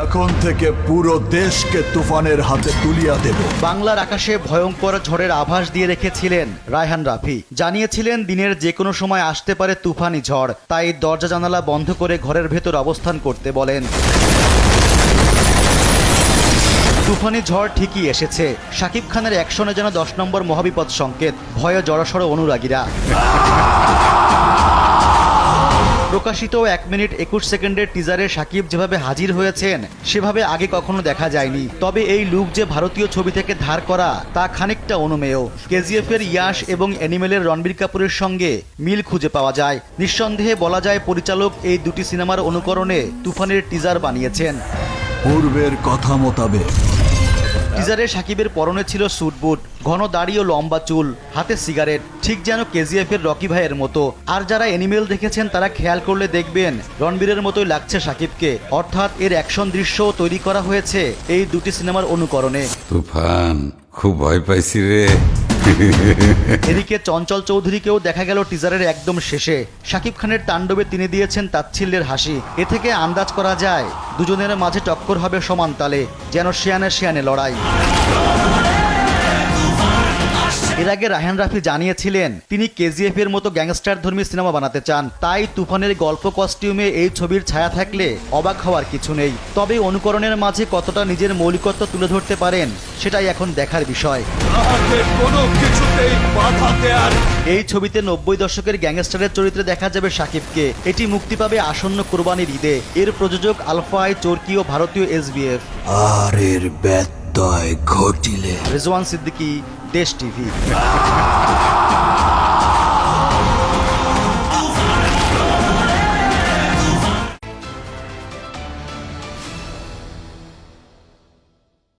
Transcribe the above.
এখন থেকে পুরো দেশকে তুফানের হাতে তুলিয়া দেব। বাংলার আকাশে ভয়ঙ্কর ঝড়ের আভাস দিয়ে রেখেছিলেন রায়হান রাফি। জানিয়েছিলেন দিনের যে কোনো সময় আসতে পারে তুফানি ঝড়, তাই দরজা জানালা বন্ধ করে ঘরের ভেতর অবস্থান করতে বলেন। তুফানি ঝড় ঠিকই এসেছে। শাকিব খানের অ্যাকশনে যেন দশ নম্বর মহাবিপদ সংকেত, ভয়ে জড়সড় অনুরাগীরা। প্রকাশিত এক মিনিট একুশ সেকেন্ডের টিজারে সাকিব যেভাবে হাজির হয়েছেন, সেভাবে আগে কখনো দেখা যায়নি। তবে এই লুক যে ভারতীয় ছবি থেকে ধার করা, তা খানিকটা অনুমেয়। কেজিএফ এর ইয়াশ এবং অ্যানিমেলের রণবীর কাপুরের সঙ্গে মিল খুঁজে পাওয়া যায়। নিঃসন্দেহে বলা যায় পরিচালক এই দুটি সিনেমার অনুকরণে তুফানের টিজার বানিয়েছেন। পূর্বের কথা মোতাবেক টিজারে সাকিবের পরনে ছিল স্যুটবুট ঘন দাড়ি ও লম্বা চুল হাতে সিগারেট ঠিক যেন কেজিএফ এর রকি ভাইয়ের মতো। আর যারা এনিমেল দেখেছেন তারা খেয়াল করলে দেখবেন রণবীরের মতোই লাগছে সাকিবকে। অর্থাৎ এর অ্যাকশন দৃশ্য তৈরি করা হয়েছে এই দুটি সিনেমার অনুকরণে। তুফান খুব ভয় পাইছি রে। এদিকে চঞ্চল চৌধুরীকেও দেখা গেল টিজারের একদম শেষে। শাকিব খানের তাণ্ডবে তিনি দিয়েছেন তাচ্ছিল্যের হাসি। এ থেকে আন্দাজ করা যায়, দুজনের মাঝে টক্কর হবে সমান তালে, যেন শিয়ানে শিয়ানে লড়াই। এর আগে রায়হান রাফি জানিয়েছিলেন তিনি কেজিএফ এর মতো গ্যাংস্টার ধর্মী সিনেমা বানাতে চান। তাই তুফানের গল্প কস্টিউমে এই ছবির ছায়া থাকলে অবাক হওয়ার কিছু নেই। তবে অনুকরণের মাঝে কতটা নিজের মৌলিকত্ব তুলে ধরতে পারেন সেটাই এখন দেখার বিষয়। এই ছবিতে নব্বই দশকের গ্যাংস্টারের চরিত্রে দেখা যাবে সাকিবকে। এটি মুক্তি পাবে আসন্ন কোরবানির ঈদে। এর প্রযোজক আলফাই চরকি ও ভারতীয় এসবিএফ আর এর ব্যত্যয় ঘটিলে। রেজওয়ান সিদ্দিকী দেশ টিভি।